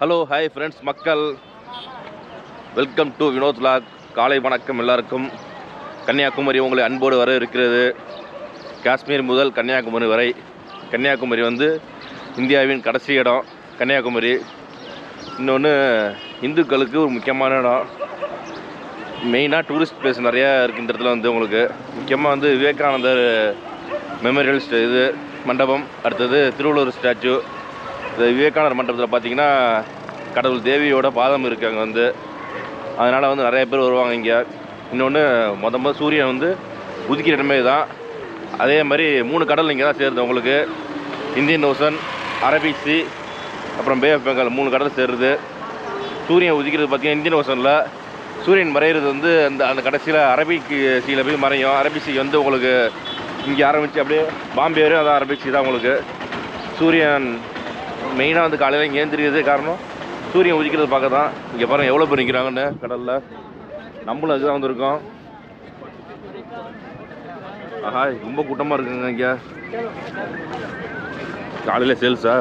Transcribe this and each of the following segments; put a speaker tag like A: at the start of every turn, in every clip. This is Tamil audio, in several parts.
A: ஹலோ ஹாய் ஃப்ரெண்ட்ஸ் மக்கள். வெல்கம் டு வினோத் லாக் காலை வணக்கம் எல்லாருக்கும். கன்னியாகுமரி உங்களை அன்போடு வர இருக்கிறது. காஷ்மீர் முதல் கன்னியாகுமரி வரை. கன்னியாகுமரி வந்து இந்தியாவின் கடைசி இடம் கன்னியாகுமரி. இன்னொன்று இந்துக்களுக்கு ஒரு முக்கியமான இடம். மெயினாக டூரிஸ்ட் பிளேஸ் நிறையா இருக்குது இந்த இடத்துல வந்து உங்களுக்கு. முக்கியமாக வந்து விவேகானந்தர் மெமோரியல் இது மண்டபம். அடுத்தது திருவள்ளுவர் ஸ்டாச்சு இந்த விவேகானந்தர் மண்டபத்தில் பார்த்தீங்கன்னா கடவுள் தேவியோட பாதம் இருக்குது அங்கே வந்து. அதனால் வந்து நிறைய பேர் வருவாங்க இங்கே. இன்னொன்று மொத மொதல் சூரியன் வந்து உதிக்கிற இடமே தான் அதே மாதிரி மூணு கடல் இங்கே தான் சேருது உங்களுக்கு. இந்தியன் ஓசன் அரபிக் சி அப்புறம் பே ஆஃப் பெங்கால் மூணு கடல் சேருது. சூரியன் உதிக்கிறது பார்த்தீங்கன்னா இந்தியன் ஓசனில். சூரியன் மறையிறது வந்து அந்த அந்த கடைசியில் அரபிக் சீல போய் மறையும். அரபிக் வந்து உங்களுக்கு இங்கே ஆரம்பித்து அப்படியே பாம்பே வரையும் அதான் அரபிக் தான் உங்களுக்கு. சூரியன் மெயினாக வந்து காலையில் இங்கே ஏந்திரிக்கிறது காரணம் சூரியன் உதிக்கிறது பார்க்க தான் இங்கே பாருங்கள் எவ்வளோ பேர் நிற்கிறாங்கன்னு கடலில். நம்மளும் அதுதான் தான் வந்திருக்கோம். ஆஹா ரொம்ப கூட்டமாக இருக்குங்க இங்கே. காலையில் சேல்ஸா?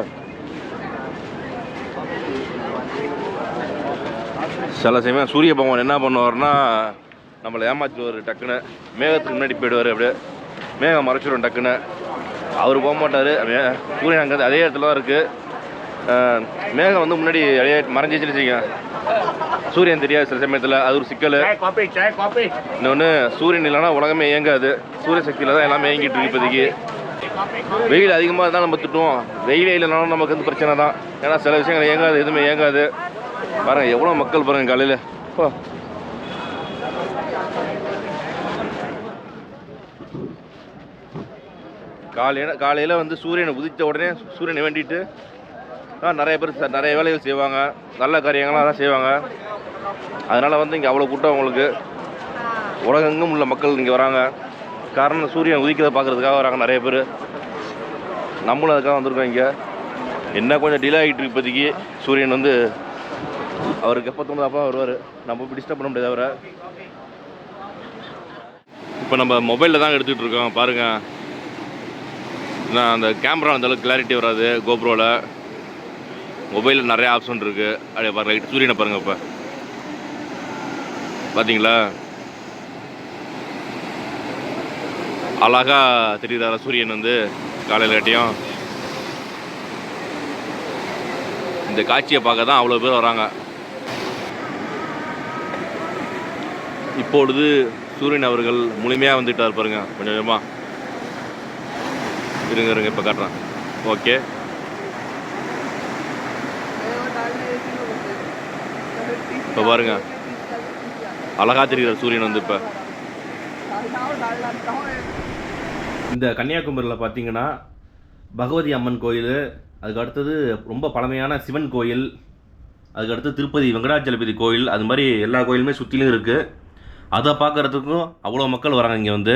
A: சில சமயம் சூரிய பகவான் என்ன பண்ணுவார்னா நம்மளை ஏமாற்றிடுவார் டக்குன்னு. மேகத்துக்கு முன்னாடி போயிடுவார் அப்படியே. மேகம் மறைச்சிடும் டக்குன்னு. அவர் போக மாட்டார். சூரியன் அங்கே அதே இடத்துல தான் இருக்குது மேகம் வந்து முன்னாடி மறைஞ்சி வச்சுருச்சிங்க. சூரியன் தெரியாது சில சமயத்தில் அது ஒரு சிக்கல். இன்னொன்று சூரியன் இல்லைன்னா உலகமே இயங்காது. சூரிய சக்தியில் தான் எல்லாமே இயங்கிட்டு இருக்கு இப்போதைக்கு. வெயில் அதிகமாக இருந்தால் நம்ம திட்டுவோம். வெயிலே இல்லைனாலும் நமக்கு வந்து பிரச்சனை தான். ஏன்னா சில விஷயங்கள் இயங்காது எதுவுமே இயங்காது. பாருங்கள் எவ்வளோ மக்கள் பாருங்கள் காலையில். ஓ காலையில் காலையில் வந்து சூரியனை உதித்த உடனே சூரியனை வேண்டிட்டு நிறைய பேர் ச- நிறைய வேலைகள் செய்வாங்க. நல்ல காரியங்கள்லாம் அதெல்லாம் செய்வாங்க. அதனால் வந்து இங்கே அவ்வளோ கூட்டம் உங்களுக்கு. உலகெங்கும் உள்ள மக்கள் இங்கே வராங்க. காரணம் சூரியன் உதிக்கிறத பார்க்குறதுக்காக வராங்க நிறைய பேர். நம்மளும் அதுக்காக வந்திருக்கோம் இங்கே. என்ன கொஞ்சம் டிலே ஆகிட்டு இப்போதைக்கு. சூரியன் வந்து அவருக்கு எப்போ தோணுது அப்போ வருவார். நம்ம போய் டிஸ்டர்ப் பண்ண முடியாது அவரை. இப்போ நம்ம மொபைலில் தான் எடுத்துகிட்டு இருக்கோம். பாருங்கள் நான் அந்த கேமரா அந்தளவுக்கு கிளாரிட்டி வராது. கோப்ரோவில் மொபைலில் நிறைய ஆப்ஷன் இருக்குது அப்படியே பாருங்கள் லைட் சூரியனை பாருங்கள் இப்போ. பார்த்தீங்களா அழகா தெரியுதா சூரியன் வந்து காலையில் காட்டியும்? இந்த காட்சியை பார்க்க தான் அவ்வளோ பேர் வராங்க. இப்பொழுது சூரியன் அவர்கள் முழுமையாக வந்துட்டார் பாருங்க கொஞ்சம் கொஞ்சமாக இருங்க இருங்க இப்போ காட்டுறேன். ஓகே. இப்போ பாருங்க. அழகா தெரிகிறார் சூரியன் வந்து இப்போ. இந்த கன்னியாகுமரியில் பார்த்தீங்கன்னா பகவதி அம்மன் கோயில் அதுக்கு அடுத்தது ரொம்ப பழமையான சிவன் கோயில் அதுக்கு அடுத்து திருப்பதி வெங்கடாச்சலபதி கோயில் அது மாதிரி எல்லா கோயிலுமே சுற்றிலும் இருக்குது அதை பார்க்குறதுக்கும் அவ்வளோ மக்கள் வராங்க இங்கே வந்து.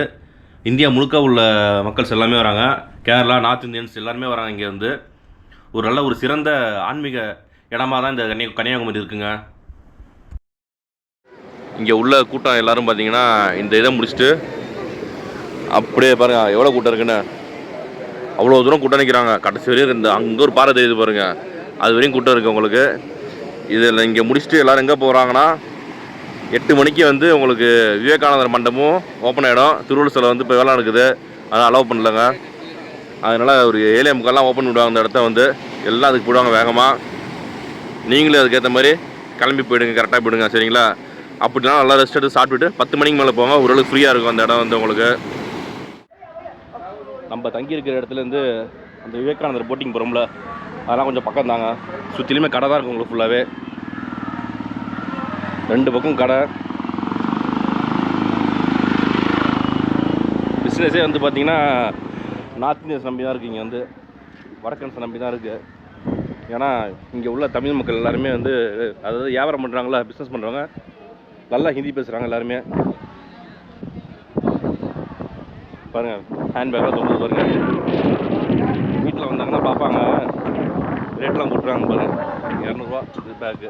A: இந்தியா முழுக்க உள்ள மக்கள்ஸ் எல்லாமே வராங்க. கேரளா நார்த் இந்தியன்ஸ் எல்லாருமே வராங்க இங்கே வந்து. ஒரு நல்ல ஒரு சிறந்த ஆன்மீக இடமா தான் இந்த கன்னியா கன்னியாகுமரி இருக்குங்க. இங்கே உள்ள கூட்டம் எல்லாரும் பார்த்தீங்கன்னா இந்த இதை முடிச்சுட்டு அப்படியே பாருங்க எவ்வளோ கூட்டம் இருக்குன்னு. அவ்வளோ தூரம் கூட்டம் நிற்கிறாங்க கடைசி வரையும் இந்த அங்கே ஒரு பாறை தெரியுது பாருங்க. அது வரையும் கூட்டம் இருக்குது உங்களுக்கு. இதில் இங்கே முடிச்சுட்டு எல்லோரும் எங்கே போகிறாங்கன்னா எட்டு மணிக்கு வந்து உங்களுக்கு விவேகானந்தர் மண்டபமும் ஓப்பன் ஆகிடும் திருவள்ளூர் வந்து இப்போ வேலை நடக்குது. அதை அலோவ் பண்ணலங்க. அதனால் ஒரு ஏழே முக்கால்லாம் ஓப்பன் விடுவாங்க அந்த இடத்த வந்து. எல்லாம் அதுக்கு போடுவாங்க வேகமாக நீங்களும் அதுக்கேற்ற மாதிரி கிளம்பி போயிடுங்க கரெக்டாக போயிடுங்க சரிங்களா? அப்படின்னா நல்லா ரெஸ்ட் எடுத்து சாப்பிட்டுட்டு பத்து மணிக்கு மேலே போங்க. ஓரளவுக்கு ஃப்ரீயாக இருக்கும் அந்த இடம் வந்து உங்களுக்கு. நம்ம தங்கியிருக்கிற இடத்துலேருந்து அந்த விவேகானந்தர் போட்டிங் போகிறோம்ல அதெல்லாம் கொஞ்சம் பக்கம் தாங்க. சுற்றிலுமே கடை தான் இருக்கும் உங்களுக்கு ஃபுல்லாகவே ரெண்டு பக்கம் கடை. பிஸ்னஸே வந்து பார்த்தீங்கன்னா நார்த் இந்தியன்ஸ் நம்பி தான் இருக்குது இங்கே வந்து. வடக்கன்ஸ் நம்பி தான் இருக்குது ஏன்னா இங்கே உள்ள தமிழ் மக்கள் எல்லாருமே வந்து அதாவது வியாபாரம் பண்ணுறாங்களா பிஸ்னஸ் பண்ணுறவங்க நல்லா ஹிந்தி பேசுகிறாங்க எல்லாருமே. பாருங்க ஹேண்ட்பேக்காக தொங்குது பாருங்க. வீட்டில் வந்தாங்கன்னா பார்ப்பாங்க. ரேட்லாம் போட்டுறாங்க பாருங்க. இரநூறுவா இது பேக்கு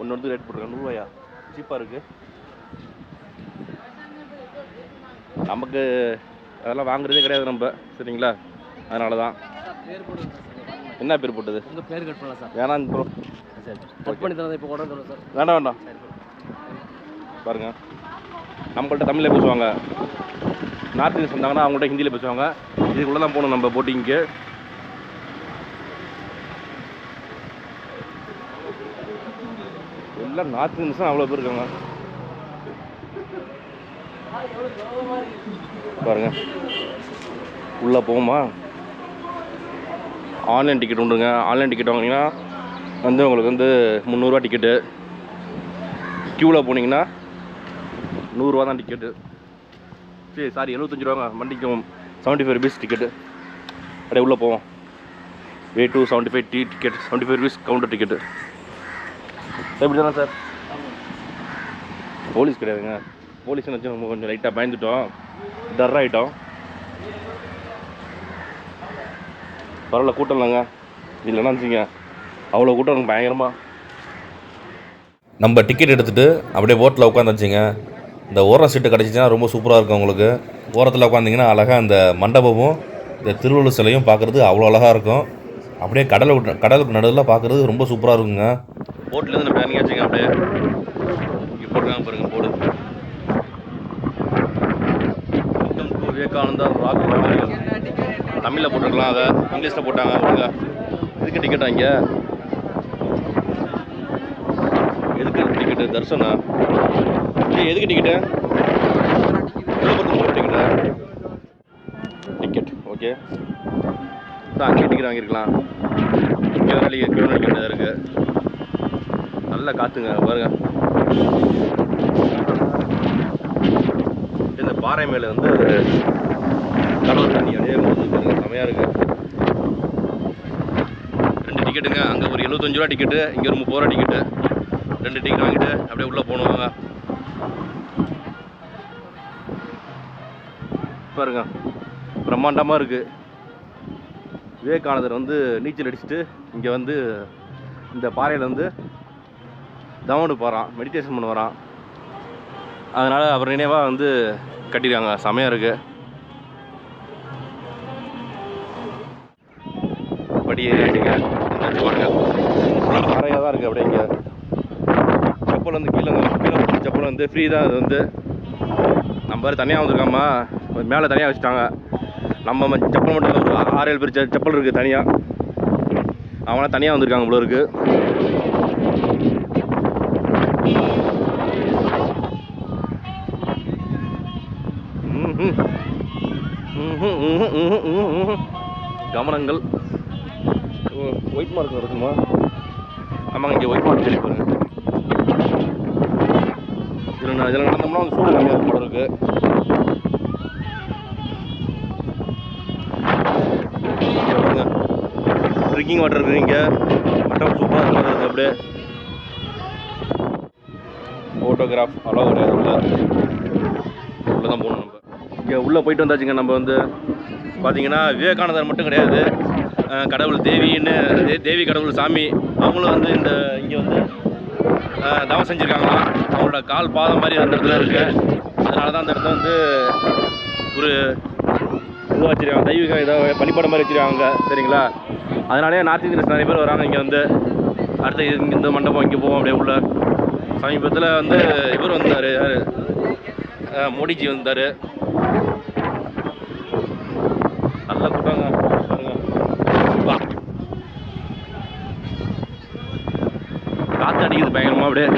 A: ஒன்று வந்து ரேட் போட்டுருக்காங்க. நூறுரூவாயா சீப்பாக இருக்குது நமக்கு அதெல்லாம் வாங்குறதே கிடையாது நம்ம சரிங்களா? அதனால தான் என்ன பேர் போட்டது?
B: உங்கள் பேர் கட் பண்ணலாம் சார்.
A: வேணாங்க ப்ரோ.
B: சரி. கட் பண்ணி தரேன் இப்போ உடனே தரோம் சார்.
A: வேண்டாம் வேண்டாம் பாருங்க. நம்மள்ட்ட தமிழில் பேசுவாங்க. நார்த் இந்தியன்ஸ் வந்தாங்கன்னா அவங்கள்ட்ட ஹிந்தியில் பேசுவாங்க. இதுக்குள்ளே தான் போகணும் நம்ம போட்டிங்க்கு எல்லாம் நார்த் இந்தியன்ஸ் தான் அவ்வளோ பேர் இருக்காங்க. பாருங்க. உள்ளே போகுமா ஆன்லைன் டிக்கெட் உண்டுங்க. ஆன்லைன் டிக்கெட் வாங்கினீங்கன்னா வந்து உங்களுக்கு வந்து முந்நூறுரூவா டிக்கெட்டு க்யூவில் போனீங்கன்னா நூறுரூவா தான் டிக்கெட்டு சரி சாரி எழுபத்தஞ்சு ரூபாங்க. மண்டிக்கும் செவன்ட்டி ஃபைவ் ருபீஸ் டிக்கெட்டு அப்படியே உள்ளே போவோம். வே two seventy five D ticket seventy five rupees counter ticket எப்படி தானே சார்? போலீஸ் கிடையாதுங்க. போலீஸ் வச்சு நம்ம கொஞ்சம் லைட்டாக பயந்துட்டோம். டர் ஆகிட்டோம் பரவாயில்ல கூட்டம் இல்லைங்க. இல்லைன்னா வச்சுங்க அவ்வளோ கூட்டம் எனக்கு பயங்கரமாக நம்ம டிக்கெட் எடுத்துகிட்டு அப்படியே ஓட்டில் உட்காந்துச்சிங்க இந்த ஓரம் சீட்டு கிடச்சிச்சின்னா ரொம்ப சூப்பராக இருக்கும் உங்களுக்கு. ஓரத்தில் உட்காந்திங்கன்னா அழகாக அந்த மண்டபமும் இந்த திருவள்ளுவர் சிலையும் பார்க்குறது அவ்வளோ அழகாக இருக்கும். அப்படியே கடலுக்கு கடலுக்கு நடுவில் பார்க்குறது ரொம்ப சூப்பராக இருக்குங்க. போட்லேருந்து நம்ம இறங்கியாச்சுங்க அப்படியே. இங்கே போட்டுருக்காங்க பாருங்க போடு விவேகானந்தா ராக் தமிழில் போட்டுருக்கலாம் அதை. இங்கிலீஷில் போட்டாங்க ஒழுங்கா. எதுக்கு டிக்கெட்டா இங்கே? எதுக்கு டிக்கெட்டு தர்சனா ஏய் எதுக்கு டிக்கெட்டு உள்ள போட்டு டிக்கெட்டா டிக்கெட் ஓகே தான் அங்கே டிக்கெட் வாங்கியிருக்கலாம். இங்கே வேலைக்கு கிலோ டிக்கெட் இருக்கு. நல்ல காற்றுங்க பாருங்க. இந்த பாறை மேலே வந்து கடல் தண்ணி அப்படியே ஊத்துது பாருங்க செமையாக இருக்கு. ரெண்டு டிக்கெட்டுங்க அங்கே ஒரு எழுபத்தஞ்சு ரூபா டிக்கெட்டு இங்கே ஒரு முப்பது ரூபா டிக்கெட்டு ரெண்டு டிக்கெட் வாங்கிட்டு அப்படியே உள்ளே போகணுவாங்க பாருங்க. பிரம்மாண்டமாக இருக்குது விவேகானந்தர் வந்து நீச்சல் அடிச்சுட்டு இங்கே வந்து இந்த பாறையில் வந்து தவணு போகிறான் மெடிடேஷன் பண்ண வரான். அதனால் அவர் நினைவாக வந்து கட்டியிருக்காங்க செமையாக இருக்குது படி ஏறியாச்சுங்க பாருங்க. பாறையாக தான் இருக்குது அப்படியே இங்கே. செப்பல் வந்து கீழே கீழே செப்பல் வந்து ஃப்ரீ தான். அது வந்து நம்ம தனியாக வந்திருக்காமா? மேலே தனியாக வச்சுட்டாங்க. நம்ம செப்பல் மட்டும் இல்ல, ஒரு ஆறு ஏழு பேர் செப்பல் இருக்குது தனியாக அவங்களாம் தனியாக வந்திருக்காங்க இவ்வளோ இருக்குது கவனங்கள். ஒயிட் மார்க் இருக்குமா? ஆமாங்க இங்கே ஒயிட் மார்க் சொல்லி பாருங்க இதில் இதில் நடந்தோம்னா சூடு கம்மியாக இருக்கும் இருக்குது ட்ரிங்கிங் வாட்டர் இருக்குது இங்கே. மட்டம் சூப்பராக இருக்குது அப்படியே. ஃபோட்டோகிராஃப் அலோவ் கிடையாது உள்ள உள்ளே தான் போகணும் நம்ம. இங்கே உள்ளே போயிட்டு வந்தாச்சுங்க நம்ம வந்து பார்த்தீங்கன்னா விவேகானந்தர் மட்டும் கிடையாது. கடவுள் தேவின்னு தே- தேவி கடவுள் சாமி அவங்களும் வந்து இந்த இங்கே வந்து தவம் செஞ்சுருக்காங்களாம். அவங்களோட கால் பாதம் மாதிரி அந்த இடத்துல இருக்குது அதனால தான் அந்த இடத்துல வந்து ஒரு இதுவாக வச்சுருக்காங்க. தெய்வீக இதாக வழிபாடு மாதிரி வச்சுருக்காங்க. சரிங்களா? அதனாலே நார்த் இந்தியன்ஸ் நிறைய பேர் வராங்க. இங்கே வந்து அடுத்து இந்த மண்டபம் இங்கே போவோம். அப்படியே உள்ள சமீபத்தில் வந்து இவர் வந்தார். யார்? மோடிஜி வந்தார். நல்ல கூட்டாங்க. காற்று அடிக்குது பயங்கரமாக அப்படியே.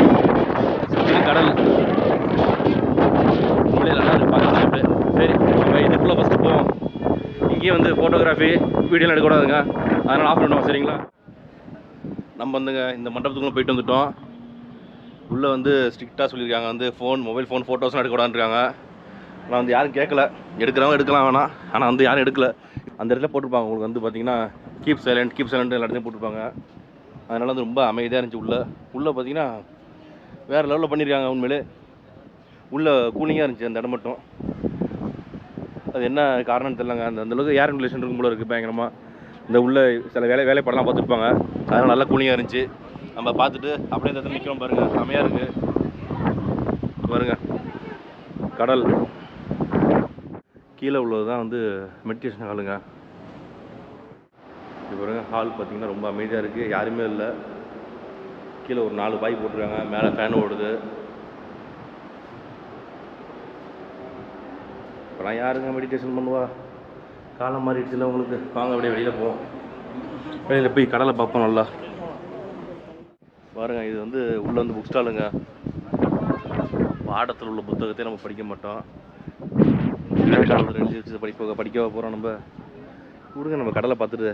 A: சுற்றிலும் கடல். உண்மையிலே நல்லா இருக்கு. பார்க்கலாம் அப்படியே. சரி நம்ம இதுக்குள்ளே ஃபஸ்ட்டு போவோம். இங்கேயே வந்து ஃபோட்டோகிராஃபி வீடியோலாம் எடுக்கக்கூடாதுங்க அதனால் ஆஃப் பண்ணுவோம் சரிங்களா? நம்ம வந்துங்க இந்த மண்டபத்துக்குள்ளே போயிட்டு வந்துட்டோம். உள்ளே வந்து ஸ்ட்ரிக்டாக சொல்லியிருக்காங்க. வந்து ஃபோன் மொபைல் ஃபோன் ஃபோட்டோஸ்லாம் எடுக்கக்கூடாதுருக்காங்க ஆனால் வந்து யாரும் கேட்கல. எடுக்கிறவங்க எடுக்கலாம் வேணாம். ஆனால் வந்து யாரும் எடுக்கல. அந்த இடத்துல போட்டிருப்பாங்க. உங்களுக்கு வந்து பார்த்தீங்கன்னா கீப் சைலண்ட் கீப் சைலண்ட் எல்லா இடத்துலையும் போட்டிருப்பாங்க. அதனால் வந்து ரொம்ப அமைதியாக இருந்துச்சு உள்ளே. உள்ளே பார்த்தீங்கன்னா வேறு லெவலில் பண்ணியிருக்காங்க உண்மையிலே. உள்ளே கூலிங்காக இருந்துச்சு அந்த இடம் மட்டும். அது என்ன காரணம்னு தெரியலங்க. அந்த அந்தளவுக்கு ஏர் வென்டிலேஷன் இருக்கும் போல இருக்குது பயங்கரமாக இந்த உள்ள சில வேலை வேலைப்பாடெல்லாம் பார்த்துருப்பாங்க. அதெல்லாம் நல்லா கூலிங்காக இருந்துச்சு. நம்ம பார்த்துட்டு அப்படியே இந்த இடத்துல நிற்கிறோம் பாருங்கள் செமையாக இருக்குது பாருங்க. கடல். கீழே உள்ளது தான் வந்து மெடிடேஷன் ஹாலுங்க இது பாருங்கள் ஹால் பார்த்திங்கன்னா ரொம்ப அமைதியாக இருக்குது யாருமே இல்லை. கீழே ஒரு நாலு பாய் போட்டிருக்காங்க. மேலே ஃபேன் ஓடுது. இப்போலாம் யாருங்க மெடிடேஷன் பண்ணுவா? காலம் மாறிடுச்சுல உங்களுக்கு? வாங்க அப்படியே வெளியில் போவோம். வெளியில் போய் கடலை பார்ப்போம் நல்லா. பாருங்கள் இது வந்து உள்ளே வந்து புக் ஸ்டாலுங்க பாடத்தில் உள்ள புத்தகத்தை நம்ம படிக்க மாட்டோம். எழுதி வச்சு படிக்க படிக்க போகிறோம் நம்ம? விடுங்க நம்ம கடலை பார்த்துட்டு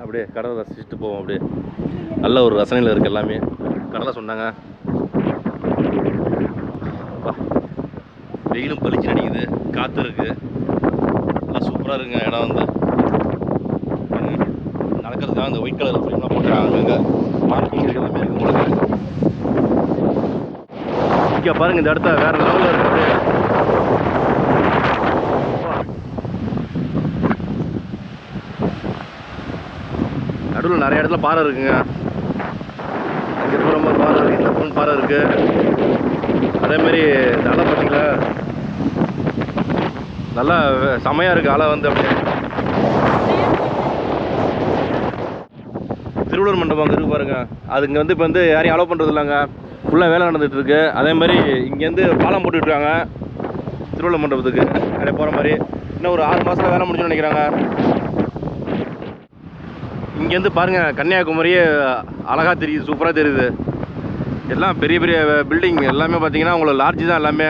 A: அப்படியே கடலை ரசிச்சுட்டு போவோம் அப்படியே. நல்ல ஒரு ரசனையில் இருக்குது எல்லாமே. கடலை சொன்னாங்க. வெயிலும் பளிச்சு நடிக்குது காற்று இருக்குது நல்லா சூப்பராக இருக்குங்க இடம் வந்து. நடக்கிறதுக்காக அந்த ஒயிட் கலர் ஃபிலிம்லாம் போட்டுருக்காங்க அங்கே. பார்க்கிங் எல்லாமே இருக்குது உங்களுக்கு இங்கே பாருங்கள் இந்த இடத்த வேறு லெவலில் இருக்குது. நடுவில் நிறைய இடத்துல பாறை இருக்குங்க. அங்கே போகிற மாதிரி பாறை இருக்குது இந்த பாறை இருக்குது அதேமாரி இந்த நல்லா செமையாக இருக்குது அலை வந்து அப்படியே. திருவள்ளூர் மண்டபம் அங்கே இருக்கு பாருங்க. அது இங்கே வந்து இப்போ வந்து யாரையும் அலோவ் பண்ணுறது இல்லைங்க. ஃபுல்லாக வேலை நடந்துகிட்டு இருக்கு. அதே மாதிரி இங்கேருந்து பாலம் போட்டுட்டு திருவள்ளுவர் திருவள்ளூர் மண்டபத்துக்கு. அப்படியே போகிற மாதிரி. இன்னும் ஒரு ஆறு மாதத்தில் வேலை முடிஞ்சுன்னு நினைக்கிறாங்க. இங்கேருந்து பாருங்க கன்னியாகுமரியே அழகாக தெரியுது சூப்பராக தெரியுது. எல்லாம் பெரிய பெரிய பில்டிங் எல்லாமே பார்த்தீங்கன்னா உங்களுக்கு லார்ஜ் தான் எல்லாமே.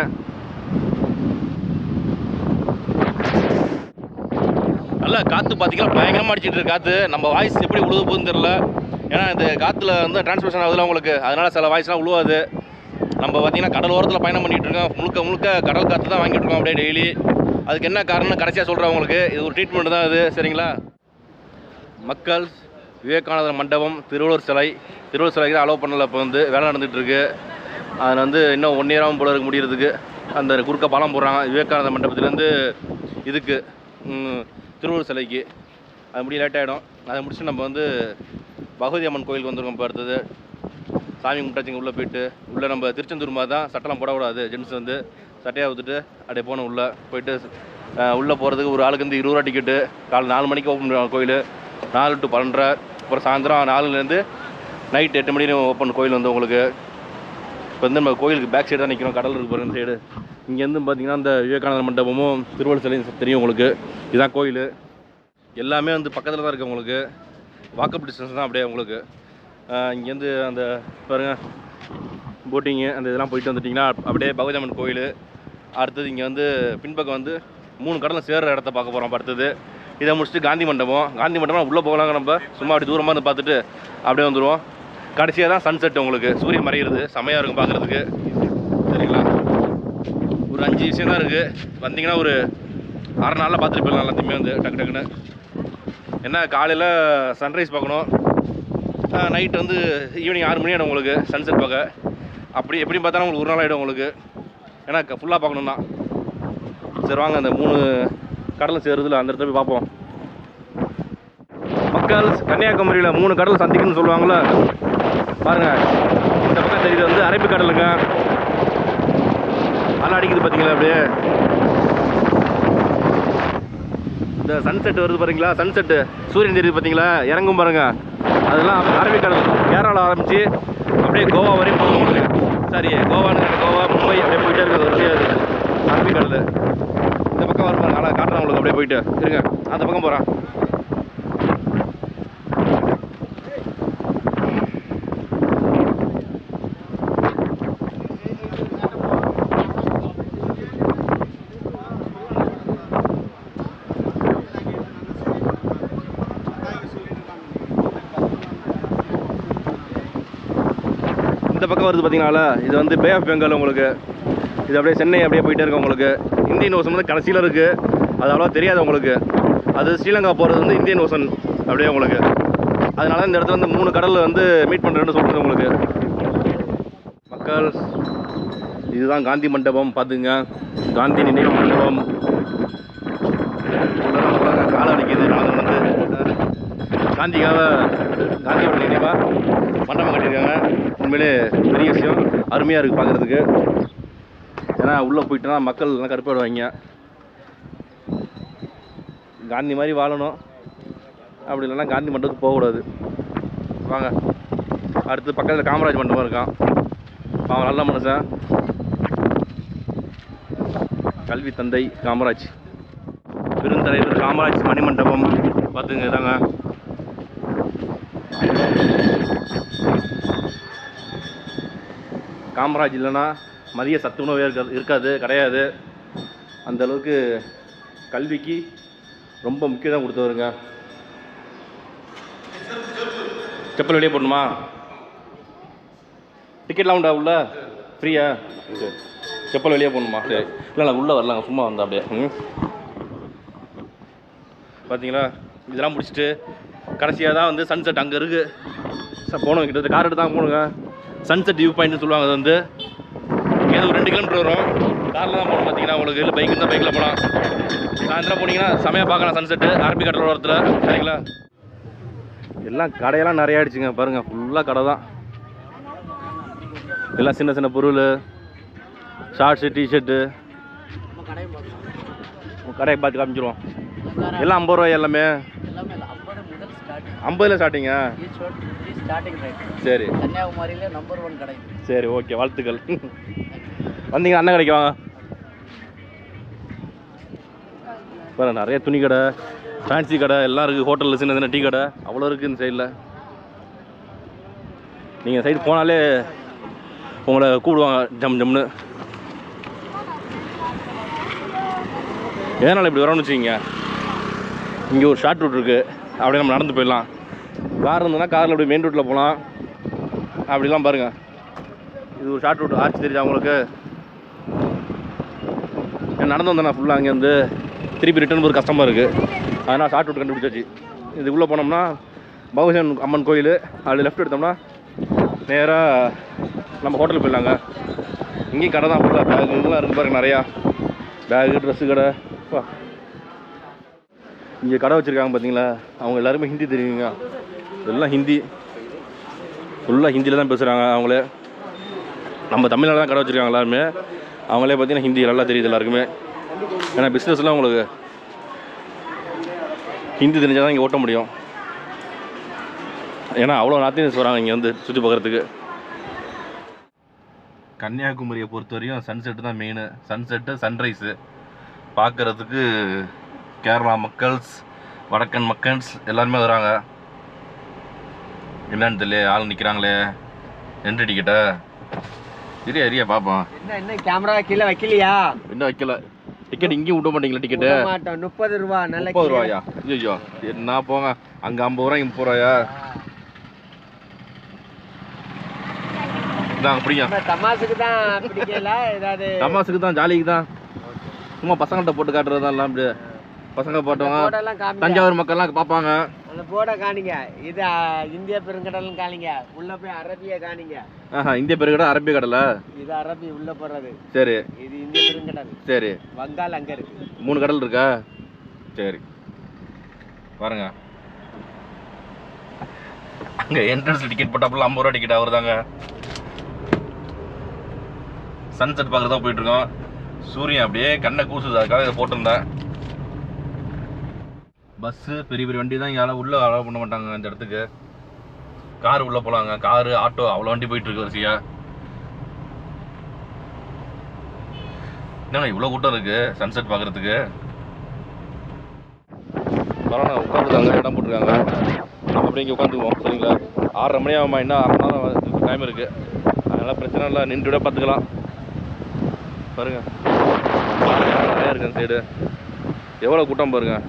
A: நல்லா காற்று பார்த்தீங்கன்னா பயங்கரமாக அடிச்சிட்டு இருக்கு காற்று நம்ம வாய்ஸ் எப்படி உழுது போகுதுன்னு தெரில ஏன்னா இந்த காற்றுல வந்து டிரான்ஸ்மிஷன் ஆகுதுல உங்களுக்கு. அதனால சில வாய்ஸ்லாம் உழுவாது. நம்ம பார்த்தீங்கன்னா கடல் ஓரத்தில் பயணம் பண்ணிகிட்டு இருக்கோம். முழுக்க முழுக்க கடல் காற்று தான் வாங்கிட்டு இருக்கோம் அப்படியே டெய்லி அதுக்கு என்ன காரணம்னு கடைசியாக சொல்கிறேன் உங்களுக்கு. இது ஒரு ட்ரீட்மெண்ட் தான் அது. சரிங்களா? மக்கள் விவேகானந்தர் மண்டபம் திருவள்ளுவர் சிலை. திருவள்ளூர் சிலைக்கு தான் அலோவ் பண்ணல இப்போ வந்து. வேலை நடந்துகிட்ருக்கு அதில் வந்து இன்னும் ஒன் இயராகவும் போல இருக்க முடியறதுக்கு. அந்த குறுக்க பாலம் போடுறாங்க. விவேகானந்தர் மண்டபத்துலேருந்து இதுக்கு திருவள்ளூர் சிலைக்கு. அது முடிய லேட் ஆகிடும் அதை முடிச்சு நம்ம வந்து பகவதி அம்மன் கோயிலுக்கு வந்திருக்கோம் இப்போ அடுத்தது. சாமி கும்பிட்டாச்சிங்க உள்ளே போயிட்டு. உள்ளே நம்ம திருச்செந்தூர் மாதிரி தான் சட்டெல்லாம் போடக்கூடாது. ஜென்ஸ் வந்து சட்டையாக ஊற்றுட்டு அப்படியே போகணும் உள்ளே. போயிட்டு உள்ளே போகிறதுக்கு ஒரு ஆளுக்கு வந்து இருபது ரூபா டிக்கெட்டு காலை நாலு மணிக்கு ஓப்பன் பண்ணுவாங்க கோயில். நாலு டு பன்னெண்டரை. அப்புறம் சாயந்தரம் நாலுலேருந்து நைட் எட்டு மணி ஓப்பன் கோயில் வந்து உங்களுக்கு. இப்போ வந்து நம்ம கோயிலுக்கு பேக் சைடு தான் நிற்கிறோம் கடல் இருக்கு பாருங்க சைடு இங்கேருந்து பார்த்தீங்கன்னா அந்த விவேகானந்தர் மண்டபமும் திருவள்ளுவர் சிலையும் தெரியும் உங்களுக்கு. இதுதான் கோயில். எல்லாமே வந்து பக்கத்தில் தான் இருக்குது உங்களுக்கு. வாக்கப் டிஸ்டன்ஸ் தான் அப்படியே உங்களுக்கு. இங்கேருந்து அந்த பாருங்க போட்டிங்கு அந்த இதெல்லாம் போயிட்டு வந்துட்டிங்கன்னா அப்படியே பகவதியம்மன் கோயில். அடுத்தது இங்கே வந்து பின்பக்கம் வந்து மூணு கடலில் சேர்கிற இடத்த பார்க்க போகிறோம் அடுத்தது. இதை முடிச்சுட்டு காந்தி மண்டபம். காந்தி மண்டபம் உள்ளே போகலாங்க நம்ம சும்மா அப்படி தூரமாக இருந்து பார்த்துட்டு அப்படியே வந்துடுவோம் கடைசியாக தான் சன்செட் உங்களுக்கு. சூரியன் மறையிறது. செமையாக இருக்கும் பார்க்குறதுக்கு. ஒரு அஞ்சு விஷயம் தான் இருக்குது வந்தீங்கன்னா ஒரு அரை நாளில் பார்த்துட்டு போயிடலாம். எல்லாத்தையுமே வந்து டக்கு டக்குன்னு. என்ன காலையில் சன்ரைஸ் பார்க்கணும். நைட் வந்து ஈவினிங் ஆறு மணி ஆகிடும் உங்களுக்கு சன்செட் பார்க்க. அப்படி எப்படி பார்த்தாலும் உங்களுக்கு ஒரு நாள் ஆகிடும் உங்களுக்கு. ஏன்னா ஃபுல்லாக பார்க்கணுன்னா சரி வாங்க அந்த மூணு கடலும் சேருதில்ல அந்த இடத்துல போய் பார்ப்போம். மக்கள் கன்னியாகுமரியில் மூணு கடல் சந்திக்குன்னு சொல்லுவாங்கள்ல பாருங்கள் இந்த பக்கம் தெரியுது வந்து அரபிக் நல்லா அடிக்குது பார்த்தீங்களா அப்படியே? இந்த சன்செட் வருது பாருங்களா சன்செட்டு சூரியன் தெரியுது பார்த்தீங்களா இறங்கும் பாருங்க. அதெல்லாம் அரபிக்கடல் கேரளா ஆரம்பிச்சு அப்படியே கோவா வரையும் போகும் உங்களுக்கு. சரி கோவான்னு கோவா மும்பை அப்படியே போயிட்டே இருக்கிறது வரிசையாக இருக்குது. அரபிக்கடல். இந்த பக்கம் வரும் பாருங்க. அழகா காட்டுறேன் உங்களுக்கு அப்படியே போயிட்டு. இருங்க. அந்த பக்கம் போகிறேன் பக்கம் வருது பார்த்தீங்களா இது வந்து பே ஆஃப் பெங்கால் உங்களுக்கு. இது அப்படியே சென்னை அப்படியே போயிட்டே இருக்கு உங்களுக்கு. இந்தியன் ஓசன் வந்து கடைசியில் இருக்குது அது அவ்வளோவா தெரியாது உங்களுக்கு. அது ஸ்ரீலங்கா போகிறது வந்து இந்தியன் ஓசன் அப்படியே உங்களுக்கு. அதனால இந்த இடத்துல வந்து மூணு கடல் வந்து மீட் பண்ணுறேன்னு சொல்கிறது உங்களுக்கு. மக்கள் இதுதான் காந்தி மண்டபம். பார்த்துங்க காந்தி நினைவு மண்டபம். உள்ளலாம் அடிக்குது. வந்து காந்திக்காக காந்தியோட நினைவாக மண்டபம் கட்டியிருக்காங்க. உண்மையிலே பெரிய விஷயம். அருமையாக இருக்குது பார்க்குறதுக்கு. ஏன்னா உள்ளே போயிட்டோன்னா மக்கள் எல்லாம் கடுப்பாடுவாங்க காந்தி மாதிரி வாழணும். அப்படி இல்லைன்னா காந்தி மண்டபத்துக்கு போகக்கூடாது. வாங்க. அடுத்து பக்கத்தில் காமராஜ் மண்டபம் இருக்கான் அவன் நல்ல மனுஷன். கல்வி தந்தை காமராஜ். பெருந்தலைவர் காமராஜ் மணிமண்டபம். பார்த்துங்க தாங்க காமராஜ் இல்லைன்னா மதிய சத்து உணவே இருக்காது இருக்காது கிடையாது. அந்தளவுக்கு கல்விக்கு ரொம்ப முக்கியத்துவம் கொடுத்தவருங்க. செப்பல் வெளியே போடணுமா? டிக்கெட்லாம் உண்டா உள்ள? ஃப்ரீயா சரி செப்பல் வெளியே போடணுமா? சரி. இல்லை நான் உள்ளே வரலாங்க. சும்மா வந்தா அப்படியே. ம். பார்த்தீங்களா இதெல்லாம் முடிச்சுட்டு கடைசியாக தான் வந்து சன்செட் அங்கே இருக்குது போகணும் கிட்டத்தட்ட கார் எடுத்து தான் போகணுங்க சன்செட் வியூ பாயிண்ட்னு சொல்லுவாங்க அது வந்து. இங்கேருந்து ஒரு ரெண்டு கிலோமீட்டர் வரும். காரில் தான் போகணும் பார்த்தீங்கன்னா உங்களுக்கு? இல்லை பைக் இருந்தால் பைக்கில் போகலாம் சாயந்தரம் போனீங்கன்னா செமையாக பார்க்கலாம் சன்செட்டு அரபி கடலோர ஓரத்தில். சரிங்களா? எல்லாம் கடையெல்லாம் நிறைய ஆயிடுச்சுங்க. பாருங்கள் ஃபுல்லாக கடை தான். எல்லாம் சின்ன சின்ன பொருள். ஷார்ட்ஸு டிஷர்ட்டு
B: கடையை
A: கடையை பார்த்து காமிச்சிருவோம். எல்லாம் ஐம்பது ரூபாய் எல்லாமே
B: எல்லாமே இல்லை ஐம்பது முதல் ஸ்டார்டிங்
A: ஐம்பதுல ஸ்டார்டிங்க
B: ஸ்டார்டிங் ரேட்
A: சரி.
B: கன்னியாகுமரியில நம்பர் ஒன் கடை.
A: சரி ஓகே வாழ்த்துக்கள். வந்தீங்க அண்ணன் கடைக்கு வாங்க. பாரு நிறைய துணி கடை ஃபேன்சி கடை எல்லாம் இருக்குது ஹோட்டலில் சின்ன சின்ன டீ கடை. அவ்வளோ இருக்குது இந்த சைடில் நீங்கள் சைடு போனாலே உங்களை கூப்பிடுவாங்க ஜம் ஜம்னு. எதனால் இப்படி வரோம்னு வச்சுக்கிங்க. இங்கே ஒரு ஷார்ட் ரூட் இருக்குது அப்படியே நம்ம நடந்து போயிடலாம். கார் இருந்ததுன்னா காரில் அப்படியே மெயின் ரூட்டில் போகலாம். அப்படிலாம் பாருங்கள் இது ஒரு ஷார்ட் ரூட் ஆர்ச் தெரியுது உங்களுக்கு? நடந்து வந்தேன் ஃபுல்லாக அங்கேருந்து திருப்பி ரிட்டர்ன் ஒரு கஷ்டமாக இருக்குது அதனால் ஷார்ட் ரூட் கண்டுபிடிச்சாச்சு. இதுக்குள்ளே போனோம்னா பகவசன் அம்மன் கோயில். அப்படி லெஃப்ட் எடுத்தோம்னா நேராக நம்ம ஹோட்டலுக்கு போயிடலாங்க. இங்கேயும் கடை தான் ஃபுல்லாக பேக் இதெல்லாம் இருக்குது பாருங்க நிறையா. பேகு ட்ரெஸ்ஸு கடை. இப்போ இங்கே கடை வச்சுருக்காங்க பார்த்தீங்களா அவங்க எல்லாருமே ஹிந்தி தெரியுங்க. எல்லாம் ஹிந்தி. ஃபுல்லாக ஹிந்தியில் தான் பேசுகிறாங்க அவங்களே. நம்ம தமிழ்நாடு தான் கடை வச்சுருக்காங்க எல்லாருமே. அவங்களே பார்த்தீங்கன்னா ஹிந்தி நல்லா தெரியுது எல்லாருக்குமே. ஏன்னா பிஸ்னஸ்லாம் உங்களுக்கு ஹிந்தி தெரிஞ்சால் தான் இங்கே ஓட்ட முடியும். ஏன்னா அவ்வளோ நார்த் வராங்க இங்கே வந்து சுற்றி பார்க்குறதுக்கு. கன்னியாகுமரியை பொறுத்த வரையும் சன்செட்டு தான் மெயினு சன்செட்டு சன்ரைஸு பார்க்குறதுக்கு கேரளா மக்கள்ஸ் வடக்கன் மக்கள்ஸ் எல்லாருமே வராங்க. என்னன்னு தெரியல ஆள் நிற்கிறாங்களே என்ட்ரி டிக்கெட்டா சரியா சரியா பார்ப்போம்
B: என்ன என்ன கேமரா கீழே வைக்கலையா?
A: இன்னும் வைக்கல? டிக்கெட் இங்கேயும் விட மாட்டீங்களா டிக்கெட்டு
B: மாட்டோம். முப்பது ரூபா நல்ல
A: முப்பது ரூபாயா? ஐயோ என்ன போங்க? அங்கே ஐம்பது ரூபா இங்கே முப்பது ரூபாயா? இந்தாங்க பிடிங்க.
B: நம்ம தமாசுக்கு தான் பிடிக்கல ஏதாவது
A: தமாசுக்கு தான் ஜாலிக்கு தான். சும்மா பசங்கள்கிட்ட போட்டு காட்டுறது தான் எல்லாம் இப்படி பசங்க போட்டவங்க தஞ்சாவூர் மக்கள்லாம் பார்ப்பாங்க.
B: அந்த போர்டை காணிங்க. இது இந்திய பெருங்கடல்னு காணிங்க. உள்ள போய் அரபிய காணிங்க.
A: ஆஹா இந்திய பெருங்கடை அரபிய கடலை?
B: இது அரபி உள்ள போடுறது
A: சரி.
B: இது இந்திய பெருங்கடல்.
A: சரி.
B: வங்காள் அங்க இருக்கு.
A: மூணு கடல் இருக்கா? சரி. பாருங்க. அங்கே என்ட்ரன்ஸ் டிக்கெட் போட்டாப்புல ஐம்பது ரூபா டிக்கெட் அவர் தாங்க சன்செட் பார்க்க தான் போயிட்டு இருக்கோம். சூரியன் அப்படியே கண்ணை கூசுது. அதுக்காக இதை போட்டிருந்தேன். பஸ்ஸு பெரிய பெரிய வண்டி தான் இங்கே உள்ளே அலோவ் பண்ண மாட்டாங்க இந்த இடத்துக்கு. கார் உள்ளே போகலாங்க காரு ஆட்டோ அவ்வளோ வண்டி போயிட்டுருக்கு வரிசையா. என்னங்க இவ்வளோ கூட்டம் இருக்கு? சன்செட் பார்க்கறதுக்கு பரவாயில்ல உட்காந்துருக்காங்க இடம் போட்டிருக்காங்க. நம்ம அப்படியே இங்கே உட்காந்துக்குவோம் சரிங்களா? ஆறரை மணி ஆகுமா இன்னும் அரை மணி நேரம் டைம் இருக்குது அதனால் பிரச்சனை இல்லை நின்று விட பார்த்துக்கலாம் பாருங்கள் நிறையா இருக்குது அந்த சைடு எவ்வளோ கூட்டம் பாருங்கள்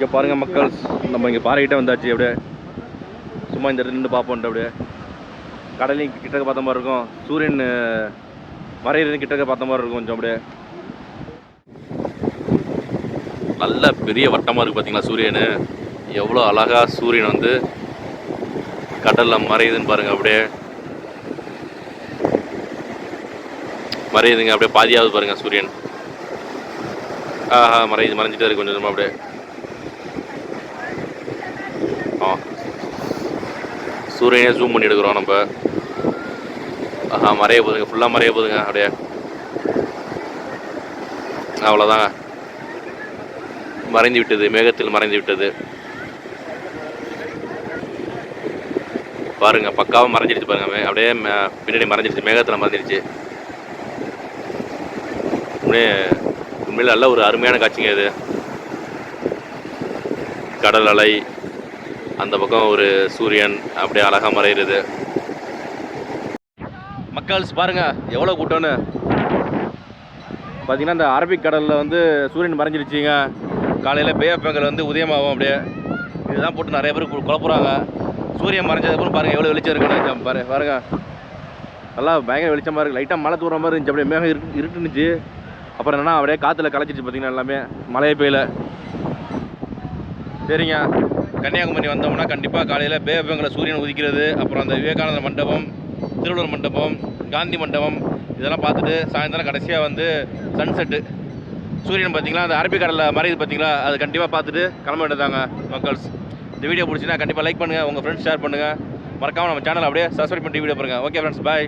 A: இங்கே பாருங்க மக்கள் நம்ம இங்கே பாறைகிட்ட வந்தாச்சு அப்படியே. சும்மா இந்த இடத்துல நின்று பார்ப்போம் அப்படியே. கடலையும் கிட்டக்க பார்த்த மாதிரி இருக்கும். சூரியன் மறையிறது கிட்டக்க பார்த்த மாதிரி இருக்கும் கொஞ்சம் அப்படியே. நல்ல பெரிய வட்டமாக இருக்குது பார்த்தீங்களா சூரியன்? எவ்வளோ அழகாக சூரியன் வந்து கடலில் மறையுதுன்னு பாருங்கள் அப்படியே. மறையுதுங்க அப்படியே பாதியாவது பாருங்க சூரியன். ஆஹா மறையுது மறைஞ்சிட்டே இருக்கு கொஞ்சம் கொஞ்சமா அப்படியே. சூரியனே ஜூம் பண்ணி எடுக்கிறோம் நம்ம. ஆஹா மறைய போதுங்க ஃபுல்லாக மறைய போதுங்க அப்படியே. அவ்வளோதாங்க மறைந்து விட்டது மேகத்தில் மறைந்து விட்டது. பாருங்க பக்காவாக மறைஞ்சிடுச்சு பாருங்க அப்படியே பின்னாடி மறைஞ்சிடுச்சு மேகத்தில் மறைஞ்சிடுச்சு உண்மையே உண்மையில் நல்ல ஒரு அருமையான காட்சிங்க இது. கடல் அலை அந்த பக்கம் ஒரு சூரியன் அப்படியே அழகாக மறையிறது. மக்கள்ஸ் பாருங்க எவ்வளோ கூட்டம்னு. பார்த்தீங்கன்னா இந்த அரபிக் கடலில் வந்து சூரியன் மறைஞ்சிருச்சிங்க. காலையில் பே ஆஃப் பெங்கல் வந்து உதயமாகும் அப்படியே. இதுதான் போட்டு நிறைய பேர் கு- குழப்புறாங்க. சூரியன் மறைஞ்சதுக்கப்புறம் பாருங்கள் எவ்வளோ வெளிச்சம் இருக்குன்னு பாரு பாருங்க. நல்லா பயங்கர வெளிச்சமாக இருக்குது லைட்டாக மழை தூர மாதிரி இருந்துச்சு. அப்படியே மேகம் இருக்கு இருட்டுனுச்சு. அப்புறம் என்னென்னா அப்படியே காற்றுல கலைச்சிருச்சு பார்த்தீங்கன்னா எல்லாமே. மழையே பெய்யல. சரிங்க. கன்னியாகுமரி வந்தோம்னா கண்டிப்பாக காலையில் பேபங்களை சூரியன் உதிக்கிறது அப்புறம் அந்த விவேகானந்த மண்டபம் திருவள்ளுவர் மண்டபம் காந்தி மண்டபம் இதெல்லாம் பார்த்துட்டு சாயந்தரம் கடைசியாக வந்து சன்செட்டு சூரியன் பார்த்திங்களா அந்த அரபிக்கடலில் மறையுது பார்த்தீங்களா அது கண்டிப்பாக பார்த்துட்டு கிளம்ப வேண்டியதாங்க மக்கள்ஸ். இந்த வீடியோ பிடிச்சின்னா கண்டிப்பாக லைக் பண்ணுங்கள் உங்கள் ஃப்ரெண்ட்ஸ் ஷேர் பண்ணுங்கள் மறக்காமல் நம்ம சேனல் அப்படியே சப்ஸ்கிரைப் பண்ணி வீடியோ பாருங்கள் ஓகே ஃப்ரெண்ட்ஸ் பாய்